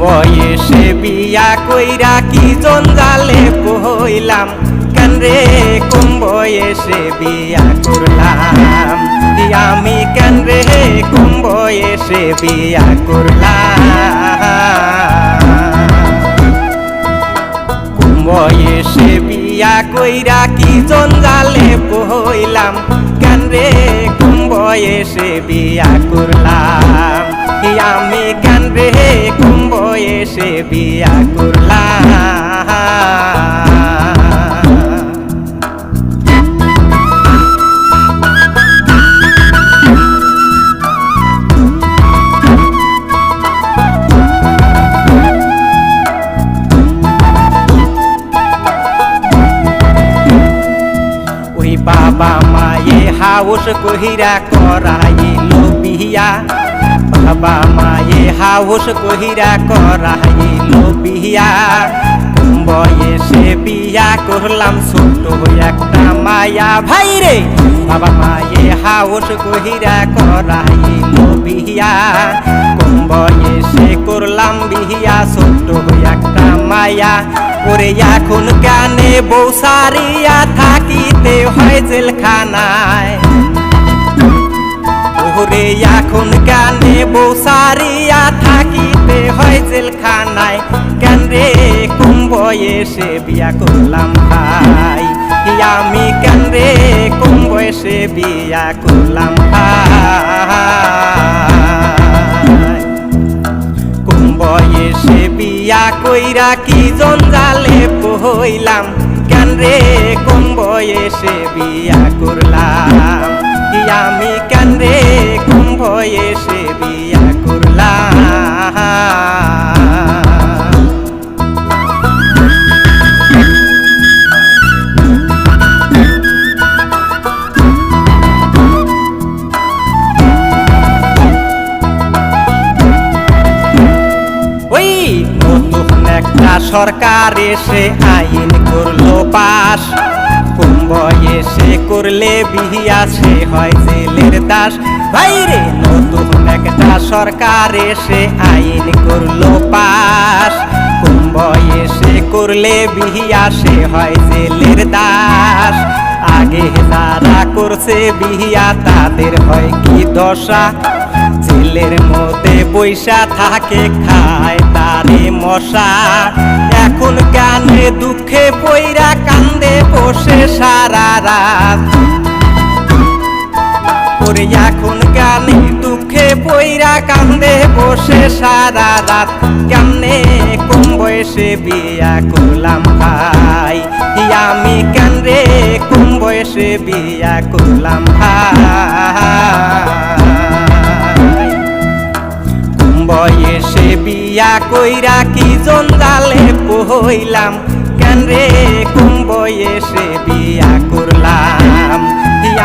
বয়সে বিয়া কইরা কি জঞ্জালে কইলাম রে কম বয়সে বিয়া করলাম। আমি কেন রে কম বয়সে বিয়া করলাম। কম বয়সে বিয়া কইরা কি জঞ্জালে পহইলাম কেন রে কম বয়সে বিয়া করলাম। আমি কেন রে কম বয়সে বিয়া করলাম। বাবা মায়ে হাউস কহিরা করাইল বিয়া। বাবা মায়ে হাউস কহিরা করাইল বিয়া। বয়সে বিয়া করলাম ছোট একটা মায়া। ভাই রে, বাবা মায়ে হাউস কহিরা করাইল বিয়া। কম বয়সে করলাম বিয়া, ছোট একটা মায়া। ওরে এখন কানে বউ থাকিতে হয় জেলখানায়। ওরে এখন কানে বউ থাকিতে হয় জেলখানায়। কেন রে কম বয়সে বিয়া করলাম ভাই? আমি কেন রে কম বিয়া করলাম ভাই? কইরা কি জঞ্জালে পহইলাম কেন রে কম বয়সে বিয়া করলাম? সরকার এসে আইন করল পাস কম বয়সে করলে বিহিয়া সে হয় জেলের দাস। বাইরে নতুন একটা সরকার এসে আইন করল পাস কম এসে করলে বিহিয়া সে হয় জেলের দাস। আগে যারা করছে বিহিয়া, তাদের হয় কি দশা? জেলের মধ্যে বৈশা থাকে, খায় তারে মশা। এখন কানে দুঃখে পইরা কান্দে বসে সারা রাত। ওরে এখন কানে দুঃখে পইরা কান্দে বসে সারা রাত। কেমনে কম বয়সে বিয়া করলাম ভাই? আমি কেন রে কম বয়সে বিয়া করলাম ভাই? বিয়া কইরা কি জঞ্জালে পহইলাম? কেন রে কম বয়সে বিয়া করলাম?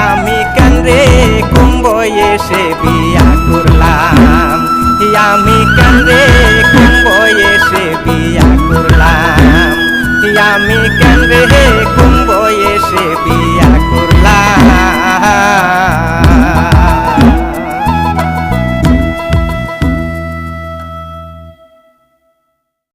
আমি কেন রে কম বয়সে বিয়া করলাম? আমি কেন রে কম